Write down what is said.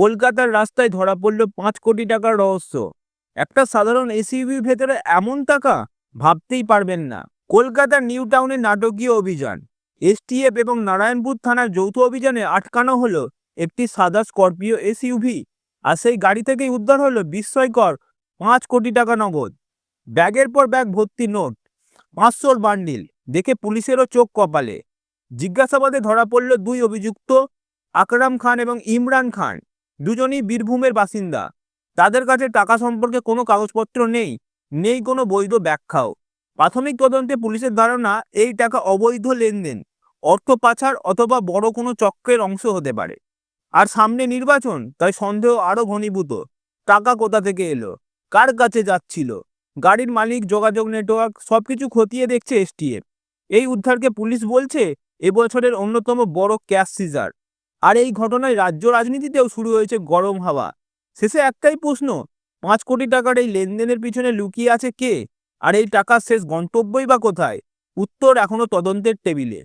কলকাতার রাস্তায় ধরা পড়ল পাঁচ কোটি টাকার রহস্য। একটা সাধারণ এসইউভির ভেতরে এমন টাকা? ভাবতেই পারবেন না। কলকাতার নিউ টাউনে নাটকীয় অভিযান। এসটিএফ এবং নারায়ণপুর থানার যৌথ অভিযানে আটকানো হলো একটি সাদা স্করপিও এসইউভি। আর সেই গাড়ি থেকেই উদ্ধার হলো বিস্ময়কর পাঁচ কোটি টাকা নগদ। ব্যাগের পর ব্যাগ ভর্তি নোট। পাঁচশোর বান্ডিল। দেখে পুলিশেরও চোখ কপালে। জিজ্ঞাসাবাদে ধরা পড়ল দুই অভিযুক্ত, আকরাম খান এবং ইমরান খান। দুজনই বীরভূমের বাসিন্দা। তাদের কাছে টাকা সম্পর্কে কোনো কাগজপত্র নেই নেই কোনো বৈধ ব্যাখ্যাও। প্রাথমিক তদন্তে পুলিশের ধারণা, এই টাকা অবৈধ লেনদেন, অর্থ পাচার অথবা বড় কোনো চক্রের অংশ হতে পারে। আর সামনে নির্বাচন, তাই সন্দেহ আরও ঘনীভূত। টাকা কোথা থেকে এলো? কার কাছে যাচ্ছিল? গাড়ির মালিক, যোগাযোগ নেটওয়ার্ক, সবকিছু খতিয়ে দেখছে এসটিএফ। এই উদ্ধারকে পুলিশ বলছে, এবছরের অন্যতম বড় ক্যাশ সিজার। আর এই ঘটনায় রাজ্য রাজনীতিতেও শুরু হয়েছে গরম হাওয়া। শেষে একটাই প্রশ্ন, পাঁচ কোটি টাকার এই লেনদেনের পিছনে লুকিয়ে আছে কে? আর এই টাকার শেষ গন্তব্যই বা কোথায়? উত্তর এখনও তদন্তের টেবিলে।